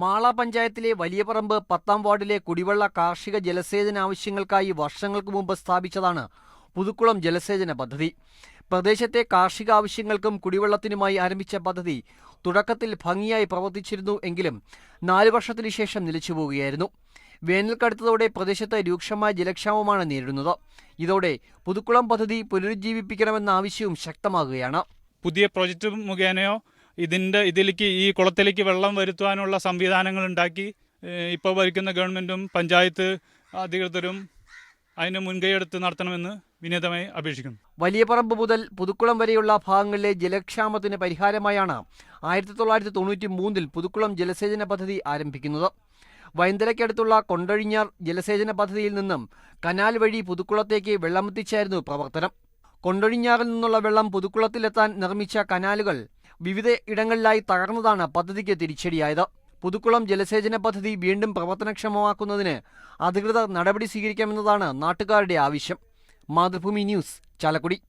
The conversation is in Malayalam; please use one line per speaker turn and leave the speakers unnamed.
മാള പഞ്ചായത്തിലെ വലിയപറമ്പ് പത്താം വാർഡിലെ കുടിവെള്ള കാർഷിക ജലസേചന ആവശ്യങ്ങൾക്കായി വർഷങ്ങൾക്ക് മുമ്പ് സ്ഥാപിച്ചതാണ് പുതുക്കുളം ജലസേചന പദ്ധതി. പ്രദേശത്തെ കാർഷിക ആവശ്യങ്ങൾക്കും കുടിവെള്ളത്തിനുമായി ആരംഭിച്ച പദ്ധതി തുടക്കത്തിൽ ഭംഗിയായി പ്രവർത്തിച്ചിരുന്നു എങ്കിലും നാലു വർഷത്തിനു ശേഷം നിലച്ചുപോവുകയായിരുന്നു വേനൽ കടുത്തതോടെ പ്രദേശത്ത് രൂക്ഷമായ ജലക്ഷാമമാണ് നേരിടുന്നത്. ഇതോടെ പുതുക്കുളം പദ്ധതി പുനരുജ്ജീവിപ്പിക്കണമെന്ന ആവശ്യവും ശക്തമാകുകയാണ്.
പുതിയ പ്രോജക്റ്റ് മുഖേനയോ ഇതിന്റെ ഇതിലേക്ക് ഈ കുളത്തിലേക്ക് വെള്ളം വരുത്തുവാനുള്ള സംവിധാനങ്ങൾ ഉണ്ടാക്കി ഇപ്പോൾ ഭരിക്കുന്ന ഗവൺമെന്റും പഞ്ചായത്ത് അധികൃതരും അതിന് മുൻകൈയെടുത്ത് നടത്തണമെന്ന് വിനീതമായി അപേക്ഷിക്കുന്നു.
വലിയ പറമ്പ് മുതൽ പുതുക്കുളം വരെയുള്ള ഭാഗങ്ങളിലെ ജലക്ഷാമത്തിന് പരിഹാരമായാണ് ആയിരത്തി തൊള്ളായിരത്തി തൊണ്ണൂറ്റി മൂന്നിൽ പുതുക്കുളം ജലസേചന പദ്ധതി ആരംഭിക്കുന്നത്. വൈന്തലയ്ക്കടുത്തുള്ള കൊണ്ടഴിഞ്ഞാർ ജലസേചന പദ്ധതിയിൽ നിന്നും കനാൽ വഴി പുതുക്കുളത്തേക്ക് വെള്ളമെത്തിച്ചായിരുന്നു പ്രവർത്തനം. കൊണ്ടൊഴിഞ്ഞാറിൽ നിന്നുള്ള വെള്ളം പുതുക്കുളത്തിലെത്താൻ നിർമ്മിച്ച കനാലുകൾ വിവിധ ഇടങ്ങളിലായി തകർന്നതാണ് പദ്ധതിക്ക് തിരിച്ചടിയായത്. പുതുക്കുളം ജലസേചന പദ്ധതി വീണ്ടും പ്രവർത്തനക്ഷമമാക്കുന്നതിന് അധികൃതർ നടപടി സ്വീകരിക്കാമെന്നതാണ് നാട്ടുകാരുടെ ആവശ്യം. മാതൃഭൂമി ന്യൂസ് ചാലക്കുടി.